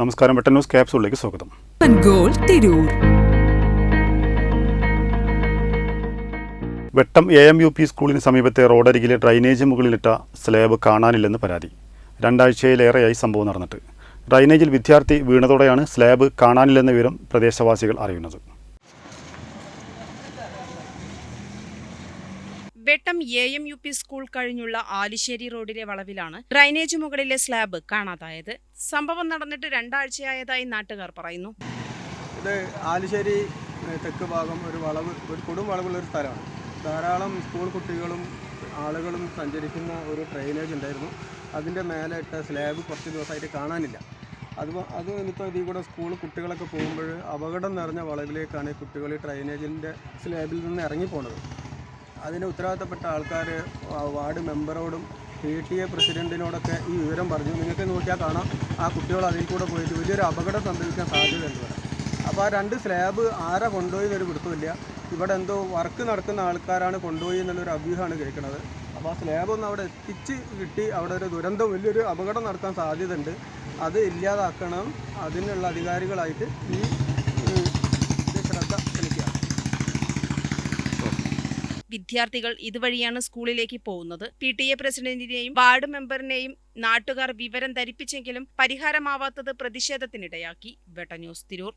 നമസ്കാരം വെട്ടൻ ന്യൂസ് ക്യാപ്സൂളിലേക്ക് സ്വാഗതം. Tirur. Vettom A M U P സ്കൂളിന് സമീപത്തെ റോഡരികിലെ ഡ്രൈനേജ് മുകളിലിട്ട സ്ലാബ് കാണാനില്ലെന്ന് പരാതി. രണ്ടാഴ്ചയിലേറെയായി സംഭവം നടന്നിട്ട്. ഡ്രൈനേജിൽ വിദ്യാർത്ഥി വീണതോടെയാണ് സ്ലാബ് കാണാനില്ലെന്ന വിവരം പ്രദേശവാസികൾ അറിയുന്നത്. Vettom A M U P school കഴിഞ്ഞുള്ള ആലിശ്ശേരി റോഡിലെ വളവിലാണ് ഡ്രൈനേജ് മുകളിലെ സ്ലാബ് കാണാതായത്. സംഭവം നടന്നിട്ട് രണ്ടാഴ്ചയായതായി നാട്ടുകാർ പറയുന്നു. ഇത് ആലിശ്ശേരി തെക്ക് ഭാഗം ഒരു വളവ് ഒരു കൊടും വളവുള്ള ഒരു സ്ഥലമാണ്. ധാരാളം സ്കൂൾ കുട്ടികളും ആളുകളും സഞ്ചരിക്കുന്ന ഒരു ഡ്രൈനേജ് ഉണ്ടായിരുന്നു. അതിന്റെ മേലെ ഇട്ട സ്ലാബ് കുറച്ച് ദിവസമായിട്ട് കാണാനില്ല. അത് അത് നിമിത്തം ഇതിൽ കൂടെ സ്കൂൾ കുട്ടികളൊക്കെ പോകുമ്പോൾ അപകടം നിറഞ്ഞ വളവിലേക്കാണ് കുട്ടികൾ ഈ ഡ്രെയിനേജിന്റെ സ്ലാബിൽ നിന്ന് ഇറങ്ങിപ്പോണത്. അതിന് ഉത്തരവാദിത്തപ്പെട്ട ആൾക്കാർ വാർഡ് മെമ്പറോടും പി ടി എ പ്രസിഡന്റിനോടൊക്കെ ഈ വിവരം പറഞ്ഞു. നിങ്ങൾക്ക് നോക്കിയാൽ കാണാം. ആ കുട്ടികൾ അതിൽ കൂടെ പോയിട്ട് വലിയൊരു അപകടം സംഭവിക്കാൻ സാധ്യതയുണ്ട് അപ്പോൾ ആ രണ്ട് സ്ലാബ് ആരാ കൊണ്ടുപോയി എന്നൊരു പിടുത്തമില്ല. ഇവിടെ എന്തോ വർക്ക് നടക്കുന്ന ആൾക്കാരാണ് കൊണ്ടുപോയി എന്നുള്ളൊരു അഭ്യൂഹമാണ് കേൾക്കുന്നത്. അപ്പോൾ ആ സ്ലാബ് ഒന്ന് അവിടെ എത്തിച്ച് കിട്ടി. അവിടെ ഒരു ദുരന്തം വലിയൊരു അപകടം നടക്കാൻ സാധ്യതയുണ്ട്. അത് ഇല്ലാതാക്കണം. അതിനുള്ള അധികാരികളായിട്ട് ഈ വിദ്യാർത്ഥികൾ ഇതുവഴിയാണ് സ്കൂളിലേക്ക് പോകുന്നത്. പി ടി എ പ്രസിഡന്റിനെയും വാർഡ് മെമ്പറിനെയും നാട്ടുകാർ വിവരം ധരിപ്പിച്ചെങ്കിലും പരിഹാരമാവാത്തത് പ്രതിഷേധത്തിനിടയാക്കി. വെട്ട ന്യൂസ് തിരൂർ.